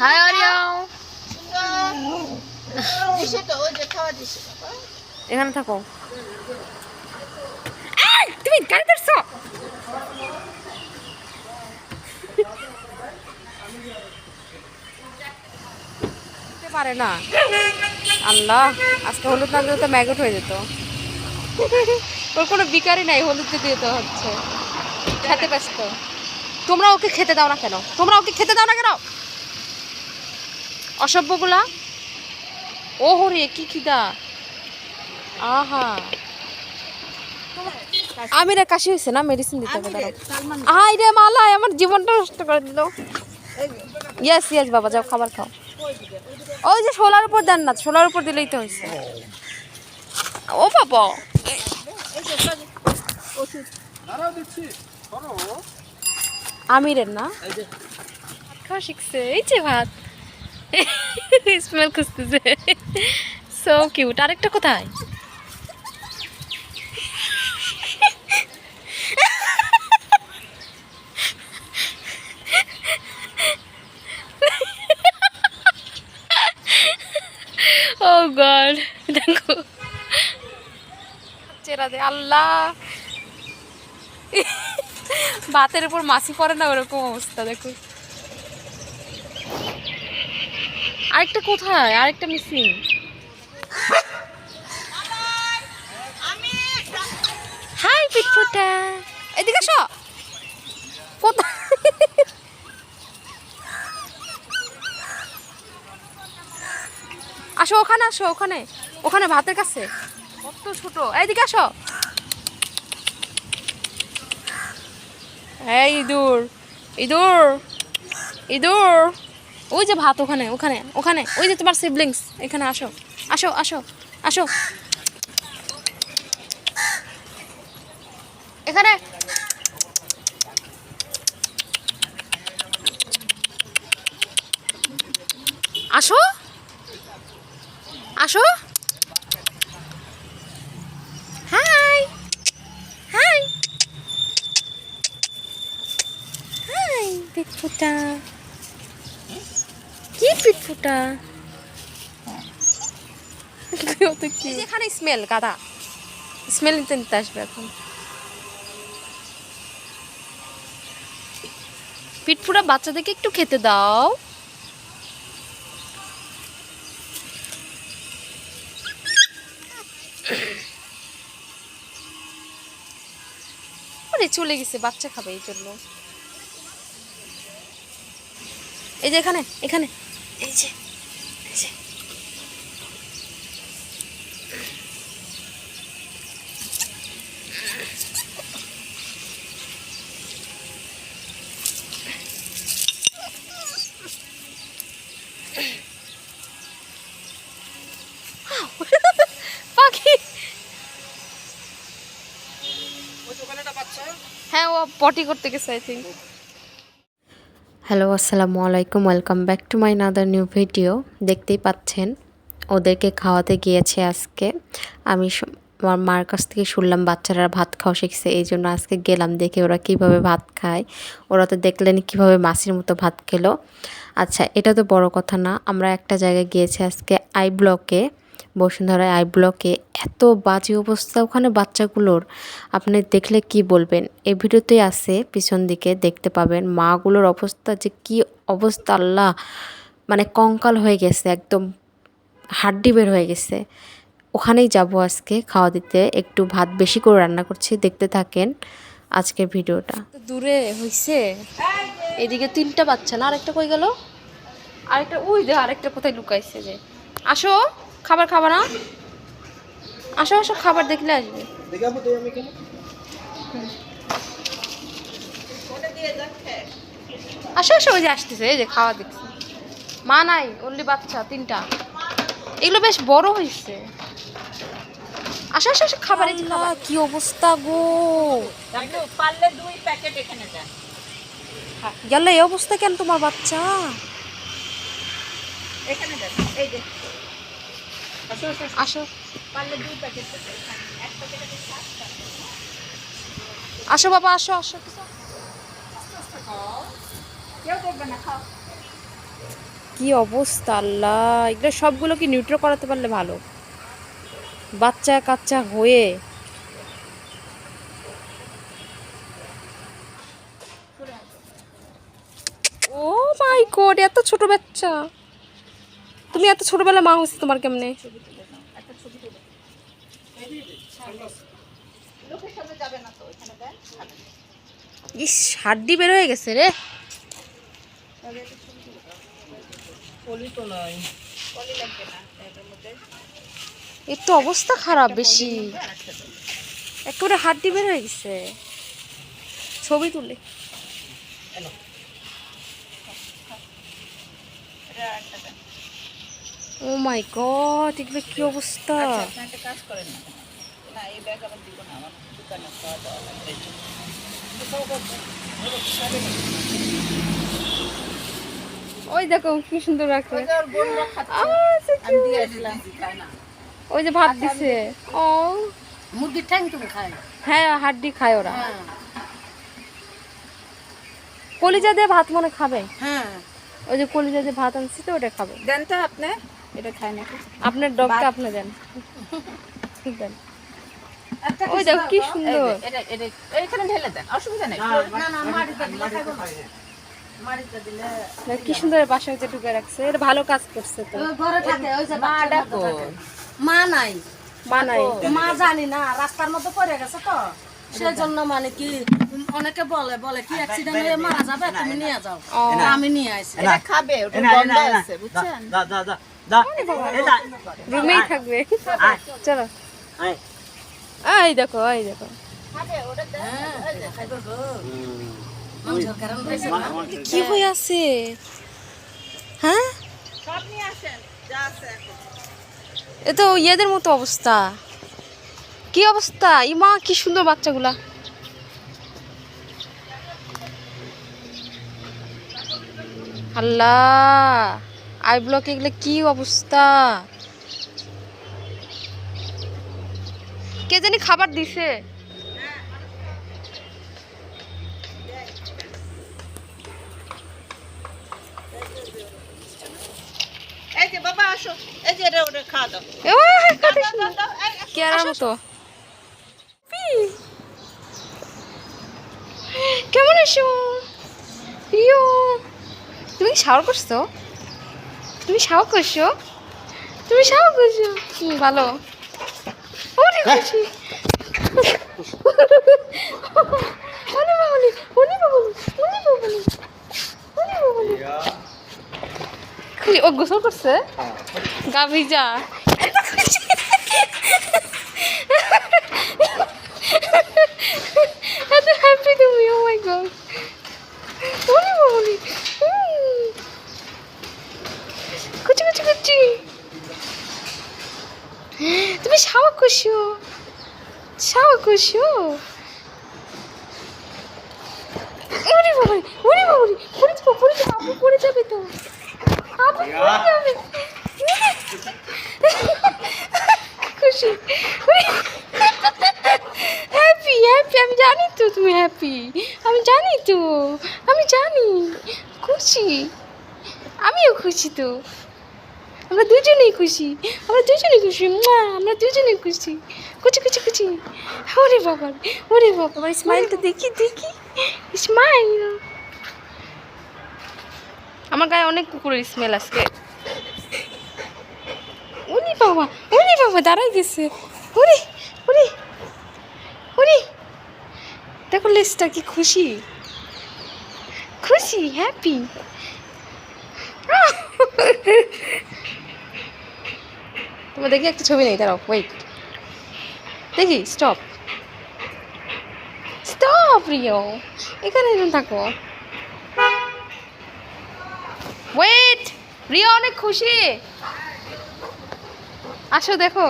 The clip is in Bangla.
হাই আরিয়াও এখানে থাকো। তুমি গাড়ি ধরছো? হতে পারে না। আল্লাহ আজকে হলুদ না দিলে তো ম্যাগট হয়ে যেত। ওর কোনো বিকারই নাই হলুদ দিতে হচ্ছে। খেতে ব্যস্ত। তোমরা ওকে খেতে দাও না কেন? তোমরা ওকে খেতে দাও না কেন? অসভ্যগুলা? ও হরে কি খিদা? আহা। আমিরের কাশি হয়েছে না? মেডিসিন দিতে হবে আই রে মালাই আমার জীবনটা নষ্ট করে দিল। ইয়েস ইয়েস বাবা, যাও, খাবার খাও। ওই যে শোলার উপর দেন না শোলার উপর দিলেই তো হয়েছে ও বাবা। ওষুধ আমিরের না? খাওয়া শিখছে। এই যে ভাত। স্মেল খুঁজতেছে। সো কিউট আরেকটা কোথায়? ও গড দেখো। চেরা দে। আল্লাহ। ভাতের উপর মাছি পড়ে না ওরকম অবস্থা, দেখো। আরেকটা কোথায়? আরেকটা মিসিং হাই পিটফুটা এদিকে আসো কোথায়? আসো ওখানে আসো ওখানে। ওখানে ভাতের কাছে। কত ছোট। এইদিকে আসো। এই ইঁদুর ইঁদুর ইঁদুর। ওই যে ভাত ওখানে ওখানে ওখানে। ওই যে তোমার সিবলিংস এখানে আসো আসো আসো আসো। এখানে। আসো। আসো হাই হাই হাই পিটফুটা কি এখানে স্মেল স্মেল নিতে নিতে আসবে এখন। বাচ্চাদেরকে একটু খেতে দাও। চলে গেছে, বাচ্চা খাবে এই জন্য। এই যে এখানে এখানে। এই যে এই যে। পাখি। হ্যাঁ ও পটি করতে গেছে আই থিঙ্ক হ্যালো আসসালামু আলাইকুম welcome back to my another new video দেখতেই পাচ্ছেন ওদেরকে খাওয়াতে গিয়েছে আজকে আমি আমার মার কাছ থেকে শুনলাম বাচ্চারা ভাত খাওয়া শিখছে এই জন্য আজকে গেলাম দেখে ওরা কীভাবে ভাত খায় ওরা তো দেখলেন কীভাবে মাসির মতো ভাত খেলো আচ্ছা এটা তো বড় কথা না আমরা একটা জায়গায় গিয়েছি আজকে আই ব্লকে বসুন্ধরা আই ব্লকে এত বাজে অবস্থা ওখানে বাচ্চাগুলোর। আপনি দেখলে কি বলবেন? এই ভিডিওতেই আছে, পিছন দিকে দেখতে পাবেন মাগুলোর অবস্থা যে কি অবস্থা, আল্লাহ! মানে কঙ্কাল হয়ে গেছে, একদম হাড্ডি বের হয়ে গেছে। ওখানেই যাব আজকে খাওয়া দিতে, একটু ভাত বেশি করে রান্না করছি, দেখতে থাকেন আজকের ভিডিওটা। দূরে হইছে, এদিকে তিনটা বাচ্চা না, আরেকটা কই গেল? আরেকটা, ওই দে আরেকটা কোথায় লুকাইছে যে। আসো! খাবার খাবা না? আসো আসো খাবার দেখলে আসবে। আসো আসো ওই যে আসতেছে এই যে খাওয়া দেখছি। মা নাই অনলি বাচ্চা তিনটা। এগুলো বেশ বড় হয়েছে। আসো আসো আসো খাবার এই যে খাবার। কি অবস্থা গো? পারলে দুই প্যাকেট এখানে দেন। গেল এই অবস্থা কেন তোমার বাচ্চা? এখানে দেন এই যে। আসো বাবা আসো আসো। কি অবস্থা আল্লাহ। এগুলো সবগুলো কি নিউট্রো করাতে পারলে ভালো। বাচ্চা কাচ্চা হয়ে। ও মাই গড এত ছোট বাচ্চা। তুমি এত ছোটবেলা মা হচ্ছে তোমার কেমনে। ইস, হাড্ডি বের হয়ে গেছে রে। একটা অবস্থা খারাপ বেশি। একেবারে হাড্ডি বের হয়ে গেছে। ছবি তুলে। ও মাই গড এগুলো কি অবস্থা? আচ্ছা কাজ করেন না। না এই ব্যাগ আমার দিব না আমার দোকানে খাওয়া দাওয়া লাগবে। ওই দেখো কি সুন্দর রাখছে। ওই যে ভাত দিছে। ও। মুরগির ঠ্যাং তুমি খায়। হ্যাঁ হাড্ডি খায় ওরা। হ্যাঁ। কলিজা দিয়ে ভাত মনে খাবে? হ্যাঁ। ওই যে কলিজা দিয়ে ভাত আনছি তো ওটা খাবে। দেন তো আপনি। এটা খায় নাকি আপনার ডগটা আপনি দেন। দেন ওই দেখো কি সুন্দর। এটা এটা এখানে ঢেলে দেন অসুবিধা নেই। না না মাটিতে দিলে না। দিলে। কি সুন্দর বাসায় ঢুকে রাখছে এটা ভালো কাজ করছে তো। ঘরে থাকে ওই যে মা ডাকো। মা নাই। বানাই মা জানি না রাস্তার মধ্যে পড়ে গেছে তো। সেই জন্য মানে কি অনেকে বলে বলে কি অ্যাক্সিডেন্ট হয়ে মারা যাবে? তুমি নিয়ে যাও। আমি নিয়ে আসি এটা খাবে ওটা গন্ধ আছে বুঝছেন? রুমেই থাকবে। চলো। এই দেখো এই দেখো। খাবে ওটা দেন এই যে, খাইবো গো। মাংসের কারণ হয়েছে। না কি হয়ে আছে? হ্যাঁ? এ তো ইয়েদের মতো অবস্থা। কি অবস্থা? ইমা কি সুন্দর বাচ্চাগুলা। আল্লাহ। আই ব্লকে এগুলো কি অবস্থা? কে জানি খাবার দিছে। কেমন আছো? তুমি কি শাওয়ার করছ? তুমি শাও করছ তুমি শাও করছ ভালো। ওরে খুশি ওরে বাবলি ওরে বাবলি ওরে বাবলি ওরে বাবলি খুশি ও গোসল করছে? গা ভিজা এত খুশি এত হ্যাপি তুমি ও মাই গড ওরে বাবুলি কুচি কুচি কুচি তুমি শাওয়া করছ করছ ওরে বাবারে ওরে বাবারে পড়ে যাব পড়ে যাব আপু পড়ে যাবে তো। আপু পড়ে যাবে। খুশি। হ্যাপি হ্যাপি আমি জানি তো তুমি হ্যাপি আমি জানি তো আমি জানি। খুশি। আমিও খুশি তো। আমরা দুজনেই খুশি। আমরা দুজনেই খুশি। মুয়া, আমরা দুজনেই খুশি। কুচি কুচি কুচি ওরে বাবা ওরে বাবা আমার স্মাইলটা দেখি দেখি। স্মাইল আমার গায়ে অনেক কুকুরের স্মেল আজকে উনি বাবা উনি বাবা দাঁড়াই গেছে। উরি উরি উরি দেখো লেসটা কি খুশি? খুশি হ্যাপি তোমার দেখি একটা ছবি নেই, দাঁড়াও ওয়েট দেখি স্টপ স্টপ রিও এখানে থাকো। ওয়েট রিও অনেক খুশি। আসো, দেখো।